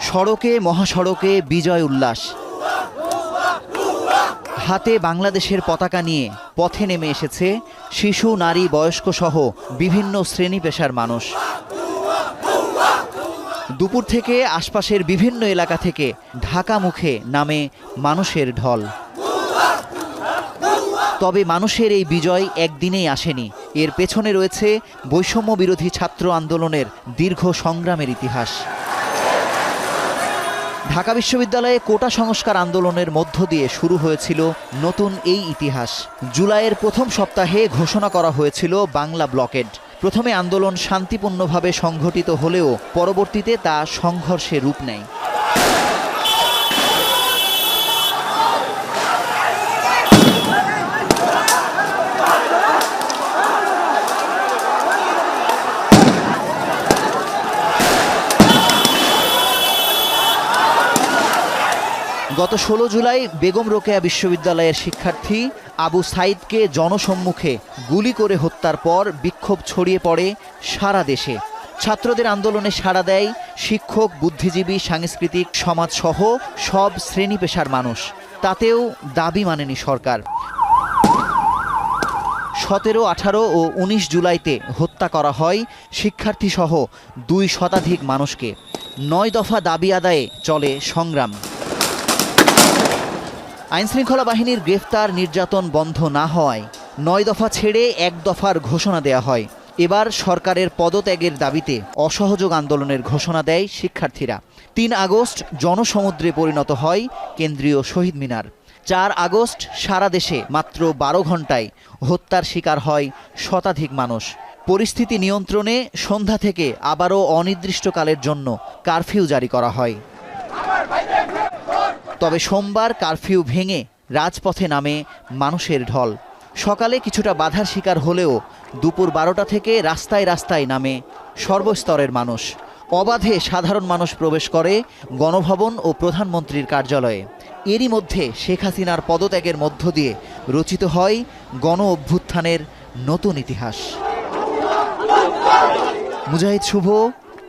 সড়কে, মহাসড়কে বিজয় উল্লাস। হাতে বাংলাদেশের পতাকা নিয়ে পথে নেমে এসেছে শিশু, নারী, বয়স্ক সহ বিভিন্ন শ্রেণি পেশার মানুষ। দুপুর থেকে আশপাশের বিভিন্ন এলাকা থেকে ঢাকা মুখে নামে মানুষের ঢল। তবে মানুষের এই বিজয় একদিনেই আসেনি। এর পেছনে রয়েছে বৈষম্য বিরোধী ছাত্র আন্দোলনের দীর্ঘ সংগ্রামের ইতিহাস। ঢাকা বিশ্ববিদ্যালয়ে কোটা সংস্কার আন্দোলনের মধ্য দিয়ে শুরু হয়েছিল নতুন এই ইতিহাস। জুলাইয়ের প্রথম সপ্তাহে ঘোষণা করা হয়েছিল বাংলা ব্লকেড। প্রথমে আন্দোলন শান্তিপূর্ণভাবে সংঘটিত হলেও পরবর্তীতে তা সংঘর্ষে রূপ নেয়। গত ষোলো জুলাই বেগম রোকেয়া বিশ্ববিদ্যালয়ের শিক্ষার্থী আবু সাইদকে জনসম্মুখে গুলি করে হত্যার পর বিক্ষোভ ছড়িয়ে পড়ে সারা দেশে। ছাত্রদের আন্দোলনে সাড়া দেয় শিক্ষক, বুদ্ধিজীবী, সাংস্কৃতিক সমাজসহ সব শ্রেণি পেশার মানুষ। তাতেও দাবি মানেনি সরকার। সতেরো, আঠারো ও উনিশ জুলাইতে হত্যা করা হয় শিক্ষার্থীসহ দুই শতাধিক মানুষকে। নয় দফা দাবি আদায়ে চলে সংগ্রাম। আইনশৃঙ্খলা বাহিনীর গ্রেফতার নির্যাতন বন্ধ না হওয়ায় নয় দফা ছেড়ে এক দফার ঘোষণা দেয়া হয়। এবার সরকারের পদত্যাগের দাবিতে অসহযোগ আন্দোলনের ঘোষণা দেয় শিক্ষার্থীরা। তিন আগস্ট জনসমুদ্রে পরিণত হয় কেন্দ্রীয় শহীদ মিনার। চার আগস্ট সারা দেশে মাত্র বারো ঘন্টায় হত্যার শিকার হয় শতাধিক মানুষ। পরিস্থিতি নিয়ন্ত্রণে সন্ধ্যা থেকে আবারও অনির্দিষ্টকালের জন্য কারফিউ জারি করা হয়। তবে সোমবার কারফিউ ভেঙে রাজপথে নামে মানুষের ঢল। সকালে কিছুটা বাধার শিকার হলেও দুপুর বারোটা থেকে রাস্তায় রাস্তায় নামে সর্বস্তরের মানুষ। অবাধে সাধারণ মানুষ প্রবেশ করে গণভবন ও প্রধানমন্ত্রীর কার্যালয়ে। এরই মধ্যে শেখ হাসিনার পদত্যাগের মধ্য দিয়ে রচিত হয় গণ অভ্যুত্থানের নতুন ইতিহাস। মুজাহিদ শুভ,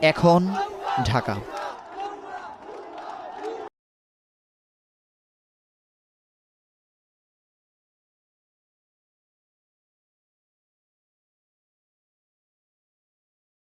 এখন ঢাকা।